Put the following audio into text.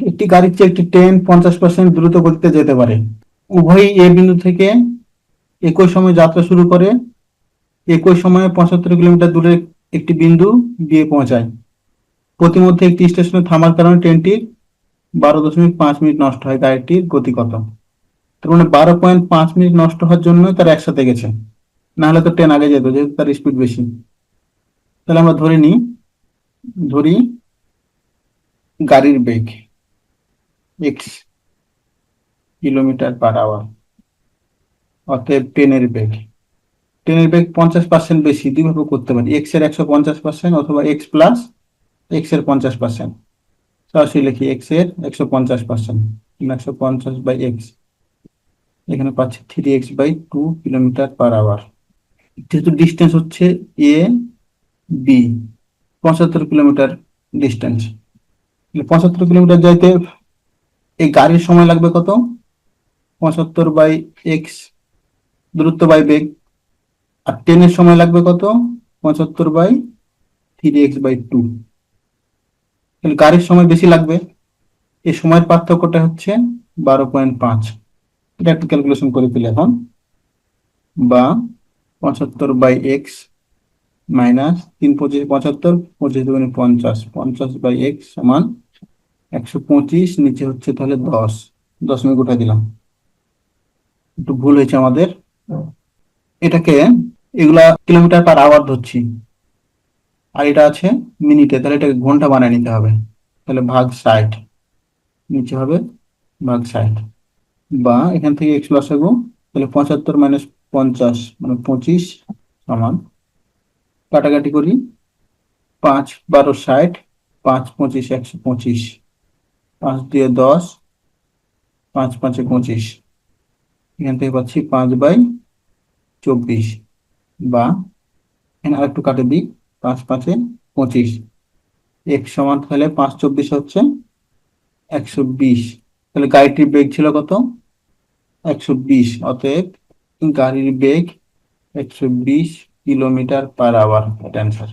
একটি গাড়ির চেয়ে একটি ট্রেন পঞ্চাশ পার্সেন্ট দ্রুত গতিতে যেতে পারে। উভয়ই এ বিন্দু থেকে একই সময় যাত্রা শুরু করে। একই সময়ে পঁচাত্তর কিলোমিটার দূরে একটি বিন্দু গিয়ে পৌঁছায়। প্রতিমধ্যে একটি স্টেশনে থামার কারণে ট্রেনটির বারো দশমিক পাঁচ মিনিট নষ্ট হয় গাড়িটির গতি কত তার মানে বারো পয়েন্ট পাঁচ মিনিট নষ্ট হওয়ার জন্য তার একসাথে গেছে। না হলে তো ট্রেন আগে যেত, যেহেতু তার স্পিড বেশি। তাহলে আমরা ধরে নিই, ধরি গাড়ির বেগ এক্স কিলোমিটার পার আওয়ার অতএব ট্রেনের বেগ। ট্রেনের বেগ পঞ্চাশ পার্সেন্ট বেশি, দুইভাবে করতে পারি। এক্সের একশো পঞ্চাশ পার্সেন্ট অথবা এক্স প্লাস এক্সের পঞ্চাশ পার্সেন্ট সরাসরি লিখি এক্সের একশো পঞ্চাশ পার্সেন্ট একশো পঞ্চাশ বাই এক্স এখানে পাচ্ছি three X by two kilometre per hour যেহেতু ডিস্টেন্স হচ্ছে এ বি পঁচাত্তর কিলোমিটার ডিস্টেন্স পঁচাত্তর কিলোমিটার যাইতে এই গাড়ির সময় লাগবে কত? পঁচাত্তর বাই এক্স দূরত্ব বাই বেগ। আর ট্রেনের সময় লাগবে কত? পঁচাত্তর by three X by two গাড়ির সময় বেশি লাগবে। এই সময়ের পার্থক্যটা হচ্ছে বারো পয়েন্ট পাঁচ। এটা একটু ক্যালকুলেশন করে ফেলি এখন। বা পঁচাত্তর বাই এক্স মাইনাস তিন পঁচিশ, পঁচাত্তর, পঁচিশ পঞ্চাশ। পঞ্চাশ বাই এক্স সমান একশো পঁচিশ, নিচে হচ্ছে তাহলে দশ। দশমিক উঠে দিলাম। একটু ভুল হয়েছে আমাদের। এটাকে এগুলা কিলোমিটার পার আওয়ার ধরছি। আর এটা আছে মিনিটে তাহলে এটাকে ঘণ্টা বানিয়ে নিতে হবে। তাহলে ভাগ ষাট। নিচে হবে ভাগ ষাট। বা এখান থেকে এক্স লসাগু তাহলে পঁচাত্তর মাইনাস পঞ্চাশ মানে পঁচিশ সমান। কাটাকাটি করি। পাঁচ বারো ষাট, পাঁচ পঁচিশ, একশো পঁচিশ। পাঁচ দিয়ে দশ, পাঁচ পাঁচে পঁচিশ। এখান থেকে পাচ্ছি পাঁচ বাই চব্বিশ বা এখানে আরেকটু কাটে দিই, পাঁচ পাঁচে পঁচিশ। এক সমান তাহলে পাঁচ চব্বিশ হচ্ছে একশো বিশ। তাহলে গাড়িটির বেগ ছিল কত? একশো বিশ। অতএব গাড়ির বেগ একশো বিশ কিলোমিটার পার আওয়ার, এটা অ্যান্সার